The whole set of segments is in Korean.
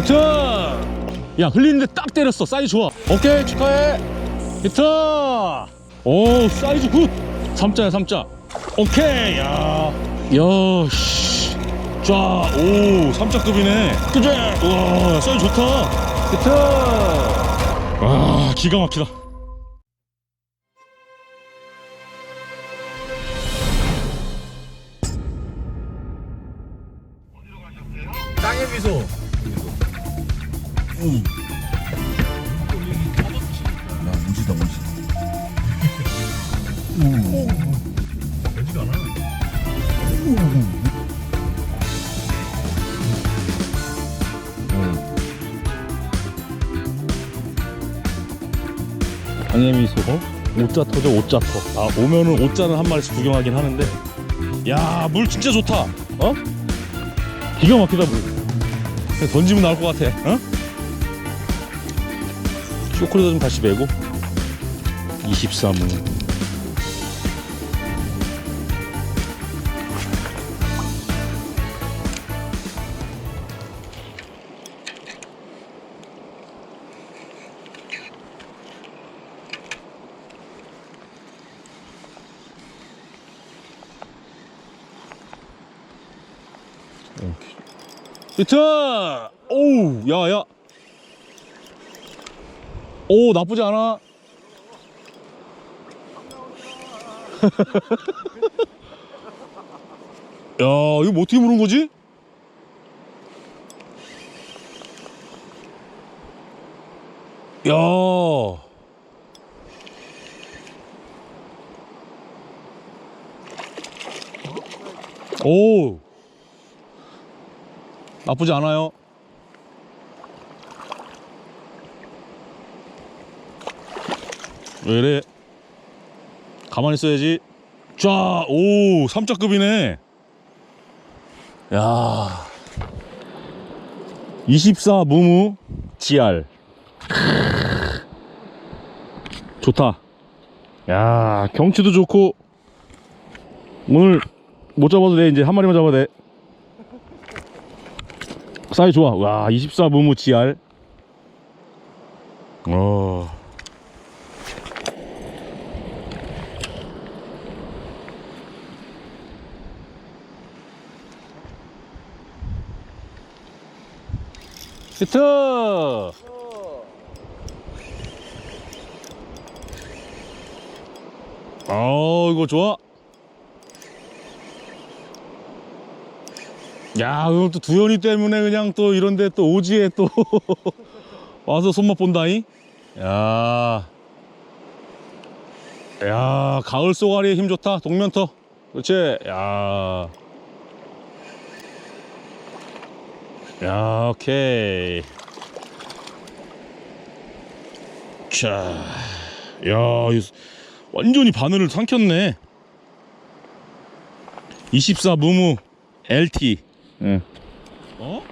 히트! 야, 흘리는데 딱 때렸어. 사이즈 좋아. 오케이, 축하해. 히트! 오, 사이즈 굿! 3자야, 3자. 오케이, 야. 야, 씨. 자, 오, 3자급이네. 그제? 와, 사이즈 좋다. 히트! 와, 기가 막히다. 땅의 미소. 응. 나 무지다 무지. 되지가 않아. 방해 미소 오자 터져 오자 터. 아 오면은 오자는 한 마리씩 구경하긴 하는데. 야 물 진짜 좋다. 어? 기가 막히다 물. 그냥 던지면 나올 것 같아. 어? 좀 다시 메고. 23호. 히트! 오우, 야, 야. 오, 나쁘지 않아. 야, 이거 뭐 어떻게 무는 거지? 야. 오. 나쁘지 않아요. 왜 이래? 가만히 있어야지. 자, 오, 삼자급이네. 야. 24 무무 GR. 좋다. 야, 경치도 좋고 오늘 못 잡아도 돼. 이제 한 마리만 잡아도 돼. 사이 좋아. 와, 24 무무 GR. 어. 히트! 아, 이거 좋아. 야, 오늘 또 두현이 때문에 그냥 또 이런데 또 오지에 또 와서 손맛 본다이. 야, 야, 가을 쏘가리에 힘 좋다. 동면터. 그렇지. 야, 야, 오케이. 자, 야, 이 완전히 바늘을 삼켰네. 24 무무 LT. 응. 어?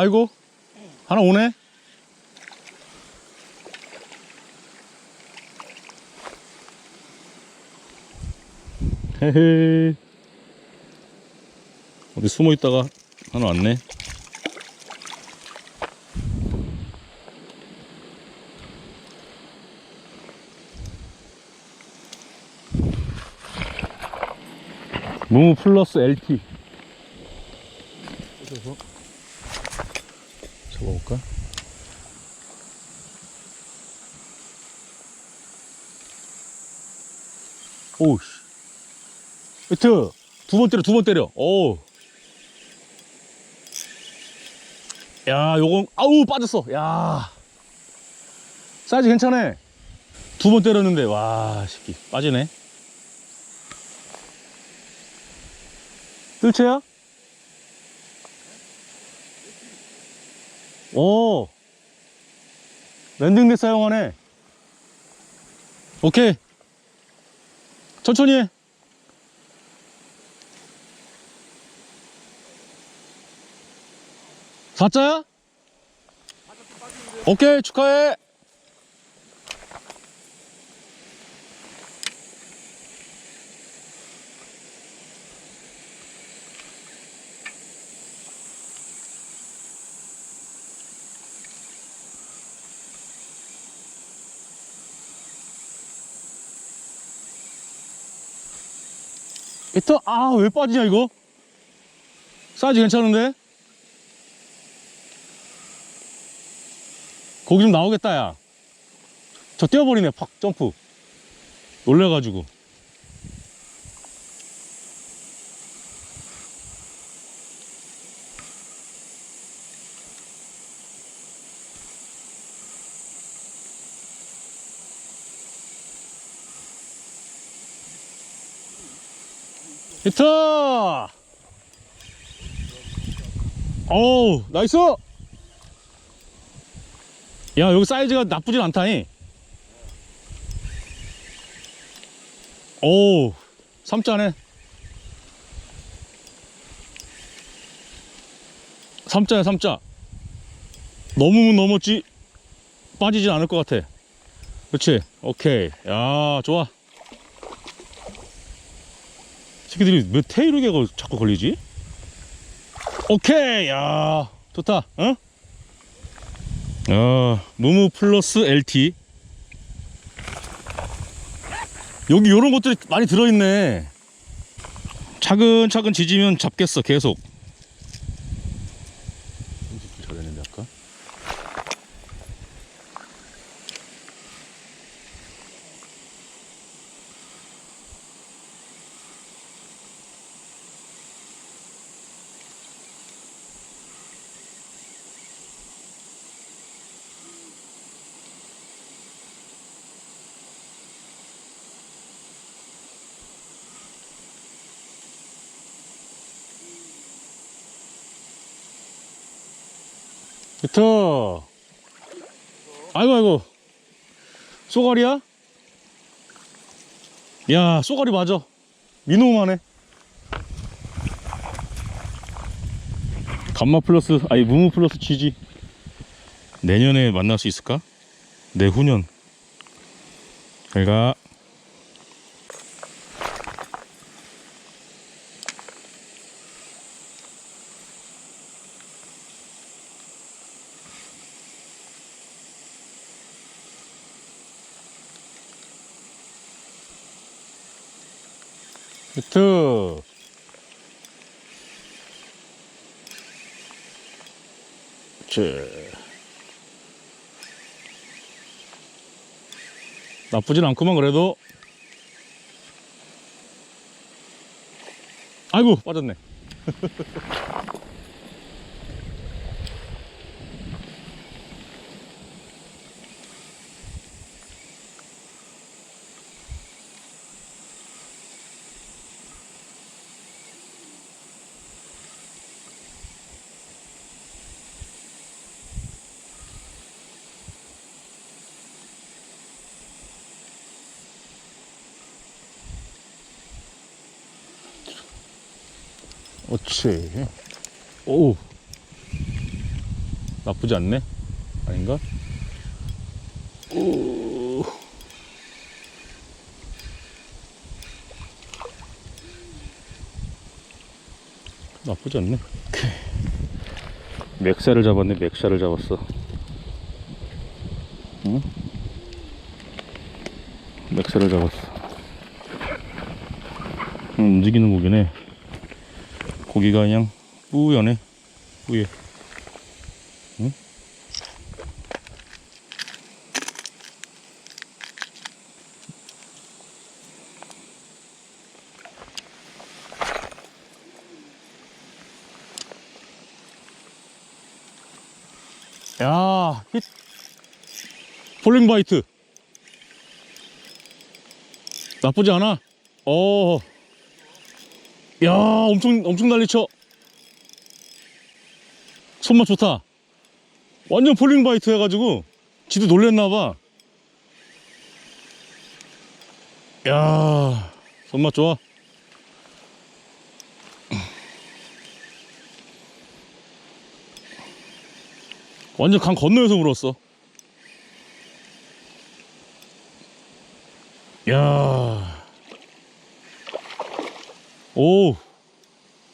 아이고 하나 오네? 헤헤. 어디 숨어 있다가 하나 왔네? 무무 플러스 LT 레프트. 두 번 때려 두 번 때려. 오. 야 요건 아우 빠졌어. 야. 사이즈 괜찮아. 두 번 때렸는데 와 새끼. 빠지네. 뜰채야? 오. 랜딩대 사용하네. 오케이. 천천히 해. 사자야? 오케이, 축하해. 히터, 아, 왜 빠지냐, 이거? 사이즈 괜찮은데? 고기 좀 나오겠다, 야. 저 뛰어버리네, 팍, 점프. 놀래가지고. 히트! 어우, 나이스! 야, 여기 사이즈가 나쁘진 않다니. 어우, 삼자네. 삼자야, 삼자. 넘으면 넘었지. 빠지진 않을 것 같아. 그렇지. 오케이. 야, 좋아. 새끼들이 왜 테이ル개가 자꾸 걸리지? 오케이 야 좋다 어? 야 무무 플러스 LT 여기 요런 것들이 많이 들어있네. 차근차근 지지면 잡겠어 계속 잘했는데 아까 히트 아이고 아이고. 쏘가리야? 야 쏘가리 맞아. 미노만해. 감마 플러스 아니 무무 플러스 GG 내년에 만날 수 있을까? 내후년. 잘가 히트 그치. 나쁘진 않구만 그래도. 아이고 빠졌네 그렇지. 오 나쁘지 않네. 아닌가? 오 나쁘지 않네. 맥사를 잡았네. 맥사를 잡았어. 응? 맥사를 잡았어. 응, 움직이는 고기네 고기가 그냥 뿌연해 뿌예 응? 야, 힛. 폴링 바이트. 나쁘지 않아. 어. 야, 엄청 엄청 난리 쳐. 손맛 좋다. 완전 폴링 바이트 해가지고 지도 놀랬나봐. 야 손맛 좋아. 완전 강 건너에서 물었어. 야. 오.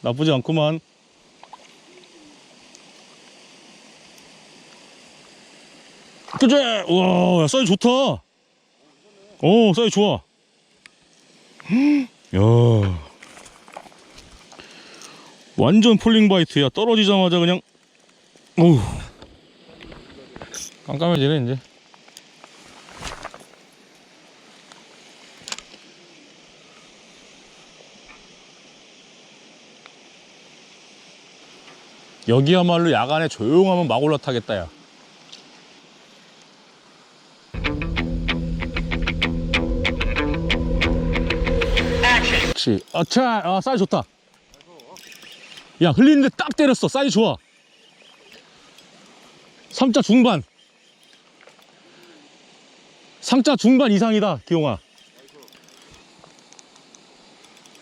나쁘지 않구만. 그제 와, 야, 사이즈 좋다. 오, 사이즈 좋아. 야. 완전 폴링 바이트야. 떨어지자마자 그냥 오. 깜깜해지네, 이제. 여기야말로 야간에 조용하면 막 올라타겠다, 야. 그렇지. 아차, 아, 사이즈 좋다. 야, 흘리는데 딱 때렸어. 사이즈 좋아. 3자 중반. 상자 중반 이상이다, 기용아.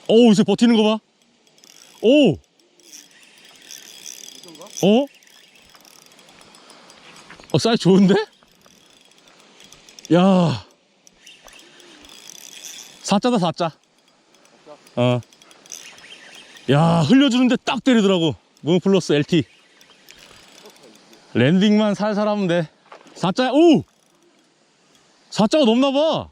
오, 이제 버티는 거 봐. 오! 어? 어, 사이즈 좋은데? 야. 4자다, 4자. 어. 야, 흘려주는데 딱 때리더라고. 무 플러스 LT. 랜딩만 살살 하면 돼. 4자, 오! 4자가 넘나봐.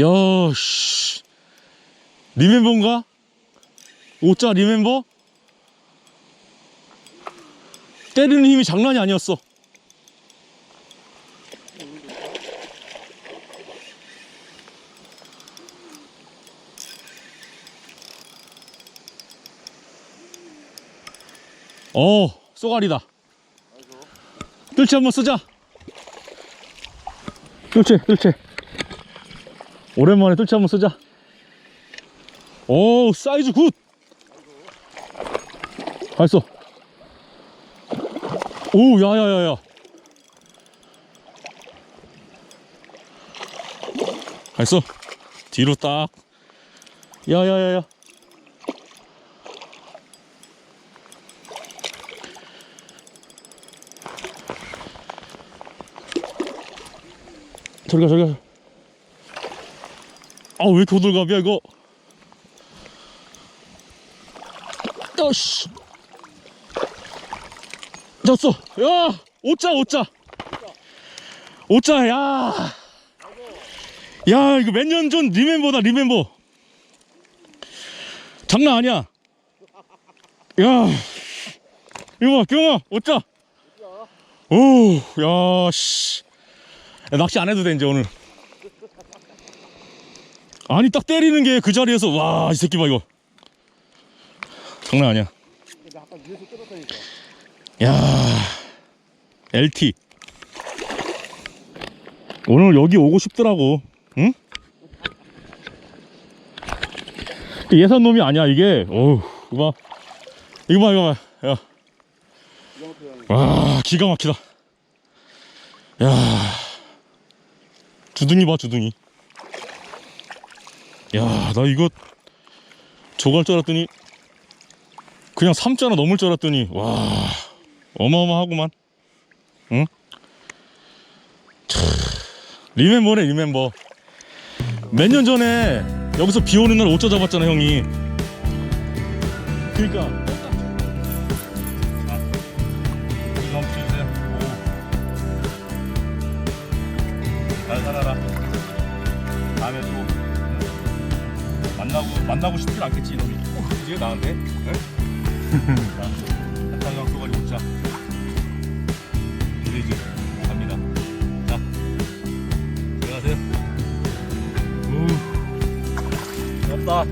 야, 씨. 리멤버인가? 5자 리멤버? 때리는 힘이 장난이 아니었어. 어, 쏘가리다. 뜰채 한번 쓰자. 뜰채, 뜰채. 오랜만에 뜰채 한번 쓰자. 오, 사이즈 굿. 갔어. 오, 야야야야. 갔어. 뒤로 딱. 야야야야. 저리 가, 저리 가. 아, 왜 이렇게 호들갑이야, 이거? 어씨. 졌어. 야, 오자, 오자. 오자, 야. 야, 이거 몇 년 전 리멤버다, 리멤버. 장난 아니야. 야. 이거 봐, 경아, 오자. 오, 야, 씨. 야, 낚시 안 해도 돼, 이제 오늘. 아니, 딱 때리는 게 그 자리에서, 와, 이 새끼 봐, 이거. 장난 아니야. 야, LT. 오늘 여기 오고 싶더라고. 응? 예산 놈이 아니야 이게. 어우, 이거 봐. 이거 봐, 이거 봐. 야. 와, 기가 막히다. 야, 주둥이 봐, 주둥이. 야, 나 이거 조갈 줄 알았더니 그냥 3자나 넘을 줄 알았더니 와 어마어마하구만. 응? 차, 리멤버네 리멤버 몇 년 전에 여기서 비 오는 날 5자 잡았잖아 형이. 그니까. 잘 살아라. 다음에 또 응? 만나고 만나고 싶진 않겠지 이놈이. 그지 나한테 응? 들어가